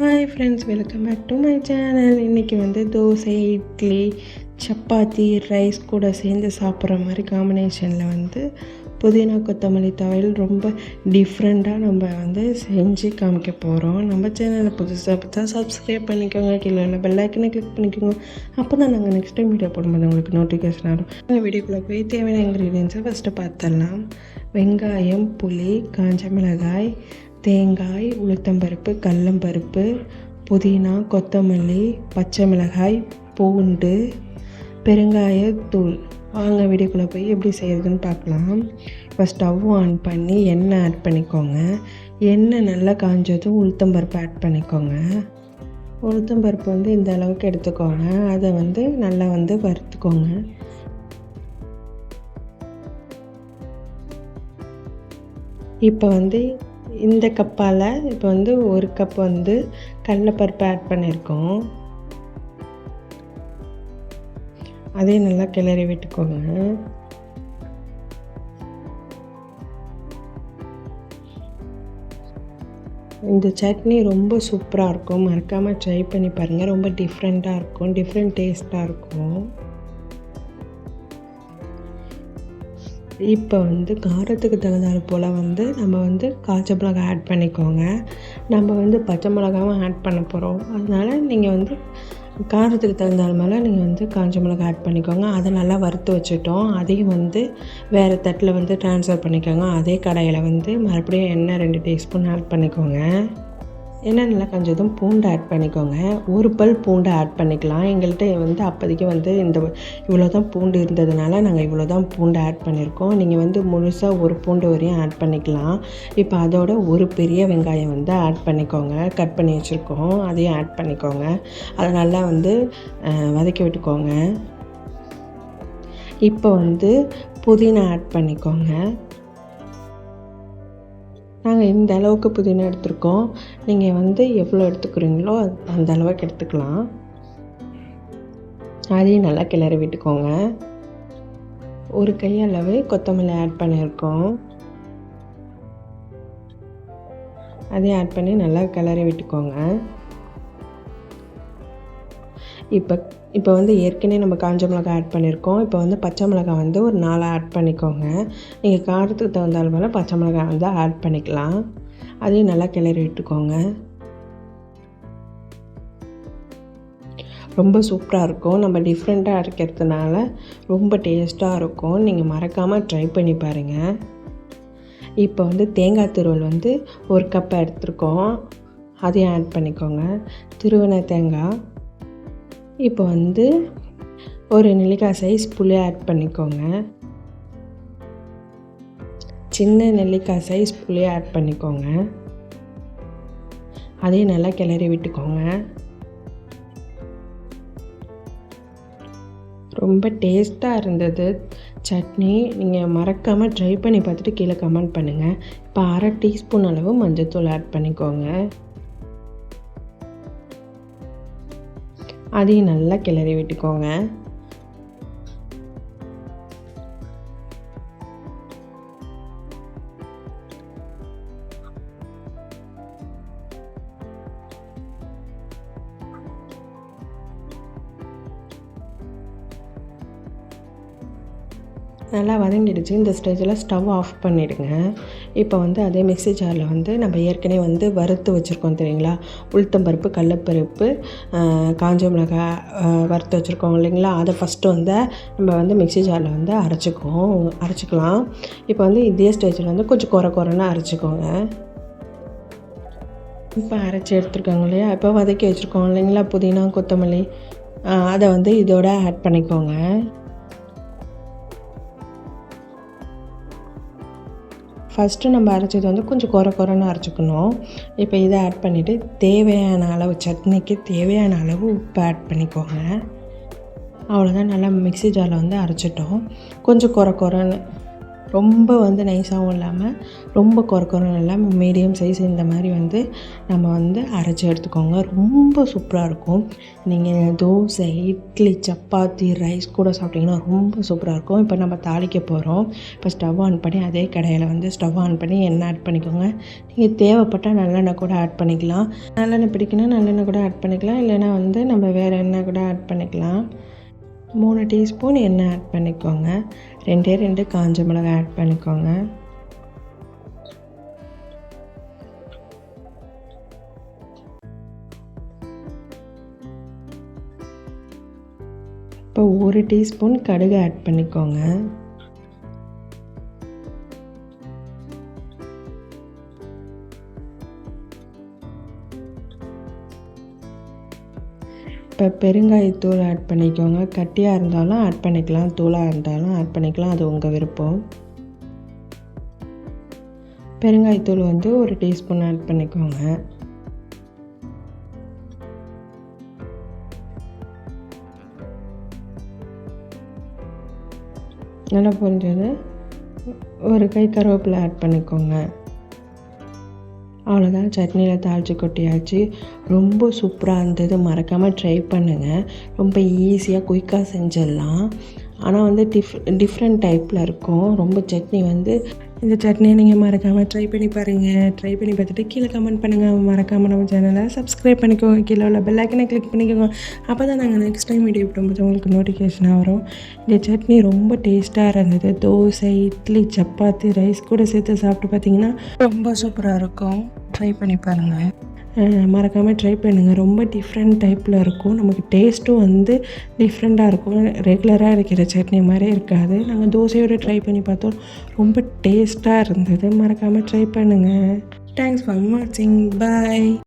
Hi friends welcome back to my channel இன்றைக்கி வந்து dosa idli chapati rice கூட சேர்ந்து சாப்பிட்ற மாதிரி காம்பினேஷனில் வந்து புதினா கொத்தமல்லி துவையல் ரொம்ப டிஃப்ரெண்ட்டாக நம்ம வந்து செஞ்சு காமிக்க போகிறோம் நம்ம சேனலை புதுசாக பார்த்தா சப்ஸ்கிரைப் பண்ணிக்கோங்க. கீழே உள்ள பெல்லைக்கனை கிளிக் பண்ணிக்கோங்க. அப்போ தான் நாங்கள் நெக்ஸ்ட் டைம் வீடியோ போடும்போது உங்களுக்கு நோட்டிஃபிகேஷன் ஆகும் நாங்கள் வீடியோக்குள்ளே போய் தேவையான இன்க்ரீடியன்ஸை ஃபஸ்ட்டு பார்த்துடலாம். வெங்காயம் புளி காஞ்ச மிளகாய் தேங்காய் உளுத்தம்பருப்பு கடலம்பருப்பு புதினா கொத்தமல்லி பச்சை மிளகாய் பூண்டு பெருங்காயத்தூள் வாங்க வீடியோக்குள்ளே போய் எப்படி செய்கிறதுன்னு பார்க்கலாம். இப்போ ஸ்டவ் ஆன் பண்ணி எண்ணெய் ஆட் பண்ணிக்கோங்க. எண்ணெய் நல்லா காஞ்சதும் உளுத்தம்பருப்பு ஆட் பண்ணிக்கோங்க. உளுத்தம்பருப்பு வந்து இந்த அளவுக்கு எடுத்துக்கோங்க. அதை வந்து நல்லா வந்து வறுத்துக்கோங்க. இப்போ வந்து இந்த கப்பால் இப்போ வந்து ஒரு கப் வந்து கடலைப்பருப்பு ஆட் பண்ணியிருக்கோம் அதையும் நல்லா கிளறி விட்டுக்கோங்க. இந்த சட்னி ரொம்ப சூப்பராக இருக்கும். மறக்காமல் ட்ரை பண்ணி பாருங்கள் ரொம்ப டிஃப்ரெண்ட்டாக இருக்கும். டிஃப்ரெண்ட் டேஸ்ட்டாக இருக்கும். இப்போ வந்து காரத்துக்கு தகுந்தால் போல் வந்து நம்ம வந்து காய்ச்ச மிளகா ஆட் பண்ணிக்கோங்க. நம்ம வந்து பச்சை மிளகாவும் ஆட் பண்ண போகிறோம் அதனால் நீங்கள் வந்து காரத்துக்கு தகுந்தால் மேலே நீங்கள் வந்து காஞ்ச மிளகா ஆட் பண்ணிக்கோங்க. அதை நல்லா வறுத்து வச்சுட்டோம். அதையும் வந்து வேறு தட்டில் வந்து ட்ரான்ஸ்ஃபர் பண்ணிக்கோங்க. அதே கடையில் வந்து மறுபடியும் எண்ணெய் ரெண்டு டீஸ்பூன் ஆட் பண்ணிக்கோங்க. எண்ணெய் நல்லா கொஞ்சதும் பூண்டு ஆட் பண்ணிக்கோங்க. ஒரு பல் பூண்டு ஆட் பண்ணிக்கலாம். எங்கள்கிட்ட வந்து அப்போதைக்கு வந்து இந்த இவ்வளோ தான் பூண்டு இருந்ததுனால நாங்கள் இவ்வளோ தான் பூண்டு ஆட் பண்ணியிருக்கோம். நீங்கள் வந்து முழுசாக ஒரு பூண்டு வரையும் ஆட் பண்ணிக்கலாம். இப்போ அதோட ஒரு பெரிய வெங்காயம் வந்து ஆட் பண்ணிக்கோங்க. கட் பண்ணி வச்சுருக்கோம். அதையும் ஆட் பண்ணிக்கோங்க. அதை நல்லா வந்து வதக்கி விட்டுக்கோங்க. இப்போ வந்து புதினா ஆட் பண்ணிக்கோங்க. நாங்கள் இந்த அளவுக்கு புதினா எடுத்திருக்கோம். நீங்கள் வந்து எவ்வளோ எடுத்துக்கிறீங்களோ அந்த அளவுக்கு எடுத்துக்கலாம். அதையும் நல்லா கிளறி விட்டுக்கோங்க. ஒரு கையளவு கொத்தமல்லி ஆட் பண்ணியிருக்கோம். அதையும் ஆட் பண்ணி நல்லா கிளறி விட்டுக்கோங்க. இப்போ இப்போ வந்து ஏற்கனவே நம்ம காஞ்ச மிளகா ஆட் பண்ணியிருக்கோம் இப்போ வந்து பச்சை மிளகா வந்து ஒரு நாலு ஆட் பண்ணிக்கோங்க. நீங்கள் காரத்துக்கு தகுந்தாலும் மேலே பச்சை மிளகா வந்து ஆட் பண்ணிக்கலாம். அதையும் நல்லா கிளறி விட்டுக்கோங்க. ரொம்ப சூப்பராக இருக்கும். நம்ம டிஃப்ரெண்ட்டாக இருக்கிறதுனால ரொம்ப டேஸ்ட்டாக இருக்கும். நீங்கள் மறக்காமல் ட்ரை பண்ணி பாருங்கள் இப்போ வந்து தேங்காய் துருவல் வந்து ஒரு கப் எடுத்துருக்கோம். அதையும் ஆட் பண்ணிக்கோங்க. திருவன தேங்காய் இப்போ வந்து ஒரு நெல்லிக்காய் சைஸ் புளி ஆட் பண்ணிக்கோங்க. சின்ன நெல்லிக்காய் சைஸ் புளி ஆட் பண்ணிக்கோங்க. அதையும் நல்லா கிளறி விட்டுக்கோங்க. ரொம்ப டேஸ்ட்டாக இருந்தது. சட்னி நீங்கள் மறக்காமல் ட்ரை பண்ணி பார்த்துட்டு கீழே கமெண்ட் பண்ணுங்கள் இப்போ அரை டீஸ்பூன் அளவு மஞ்சள் தூள் ஆட் பண்ணிக்கோங்க. அதையும் நல்லா கிளறி விட்டுக்கோங்க. நல்லா வதங்கிடுச்சு. இந்த ஸ்டேஜில் ஸ்டவ் ஆஃப் பண்ணிவிடுங்க இப்போ வந்து அதே மிக்சி ஜாரில் வந்து நம்ம ஏற்கனவே வந்து வறுத்து வச்சுருக்கோம் தெரியுங்களா? உளுத்தம்பருப்பு கடலப்பருப்பு காஞ்ச மிளகாய் வறுத்து வச்சுருக்கோம் இல்லைங்களா? அதை ஃபஸ்ட்டு வந்து நம்ம வந்து மிக்சி ஜாரில் வந்து அரைச்சிக்குவோம். அரைச்சிக்கலாம். இப்போ வந்து இதே ஸ்டேஜில் வந்து கொஞ்சம் குறை குறைன்னு அரைச்சிக்கோங்க. இப்போ அரைச்சி எடுத்துருக்காங்க இல்லையா? இப்போ வதக்கி வச்சுருக்கோம் இல்லைங்களா? புதினா கொத்தமல்லி. அதை வந்து இதோட ஆட் பண்ணிக்கோங்க. ஃபஸ்ட்டு நம்ம அரைச்சது வந்து கொஞ்சம் குறை குறைன்னு அரைச்சிக்கணும். இப்போ இதை ஆட் பண்ணிவிட்டு தேவையான அளவு சட்னிக்கு தேவையான அளவு உப்பு ஆட் பண்ணிக்கோங்க. அவ்வளோதான் நல்லா மிக்சி ஜாரில் வந்து அரைச்சிட்டோம். கொஞ்சம் குறை குறைன்னு ரொம்ப வந்து நைஸாகவும் இல்லாமல் ரொம்ப குறக்குறன்னு இல்லாமல் மீடியம் சைஸ் இந்த மாதிரி வந்து நம்ம வந்து அரைச்சி எடுத்துக்கோங்க. ரொம்ப சூப்பராக இருக்கும். நீங்கள் தோசை இட்லி சப்பாத்தி ரைஸ் கூட சாப்பிட்டிங்கன்னா ரொம்ப சூப்பராக இருக்கும். இப்போ நம்ம தாளிக்க போகிறோம் இப்போ ஸ்டவ் ஆன் பண்ணி அதே கடையில் வந்து ஸ்டவ் ஆன் பண்ணி எண்ணெய் ஆட் பண்ணிக்கோங்க. நீங்கள் தேவைப்பட்டால் நல்லெண்ணெய் கூட ஆட் பண்ணிக்கலாம். நல்லெண்ணெய் பிடிக்குன்னா நல்லெண்ணெய் கூட ஆட் பண்ணிக்கலாம். இல்லைன்னா வந்து நம்ம வேறு எண்ணெய் கூட ஆட் பண்ணிக்கலாம். மூணு டீஸ்பூன் எண்ணெய் ஆட் பண்ணிக்கோங்க. ரெண்டே ரெண்டு காஞ்ச மிளகாய் ஆட் பண்ணிக்கோங்க. இப்போ ஒரு டீஸ்பூன் கடுகு ஆட் பண்ணிக்கோங்க. இப்போ பெருங்காயத்தூள் ஆட் பண்ணிக்கோங்க. கட்டியாக இருந்தாலும் ஆட் பண்ணிக்கலாம். தூளாக இருந்தாலும் ஆட் பண்ணிக்கலாம். அது உங்கள் விருப்பம். பெருங்காயத்தூள் வந்து ஒரு டீஸ்பூன் ஆட் பண்ணிக்கோங்க. நல்லா புரிஞ்சது? ஒரு கை கருவேப்பிலை ஆட் பண்ணிக்கோங்க. அவ்வளோதான் சட்னியில் தாளித்து கொட்டியாச்சு. ரொம்ப சூப்பராக இருந்தது. மறக்காமல் ட்ரை பண்ணுங்கள் ரொம்ப ஈஸியாக குயிக்காக செஞ்சிடலாம். ஆனால் வந்து டிஃப் டிஃப்ரெண்ட் டைப்பில் இருக்கும். ரொம்ப சட்னி வந்து இந்த சட்னியை நீங்கள் மறக்காமல் ட்ரை பண்ணி பாருங்கள் ட்ரை பண்ணி பார்த்துட்டு கீழே கமெண்ட் பண்ணுங்கள் மறக்காமல் நம்ம சேனலை சப்ஸ்கிரைப் பண்ணிக்கோங்க. கீழே உள்ள பெல்லைக்கனை கிளிக் பண்ணிக்கோங்க. அப்போ தான் நாங்கள் நெக்ஸ்ட் டைம் வீடியோ போடும்போது உங்களுக்கு நோட்டிஃபிகேஷனாக வரும். இந்த சட்னி ரொம்ப டேஸ்ட்டாக இருந்தது. தோசை இட்லி சப்பாத்தி ரைஸ் கூட சேர்த்து சாப்பிட்டு பார்த்தீங்கன்னா ரொம்ப சூப்பராக இருக்கும். ட்ரை பண்ணி பாருங்கள் மறக்காமல் ட்ரை பண்ணுங்கள் ரொம்ப டிஃப்ரெண்ட் டைப்பில் இருக்கும். நமக்கு டேஸ்ட்டும் வந்து டிஃப்ரெண்ட்டாக இருக்கும். ரெகுலராக இருக்கிற சட்னி மாதிரி இருக்காது. நாங்கள் தோசையோடு ட்ரை பண்ணி பார்த்தோம். ரொம்ப டேஸ்ட்டாக இருந்தது. மறக்காமல் ட்ரை பண்ணுங்கள் தேங்க்ஸ் ஃபார் வாட்சிங் பாய்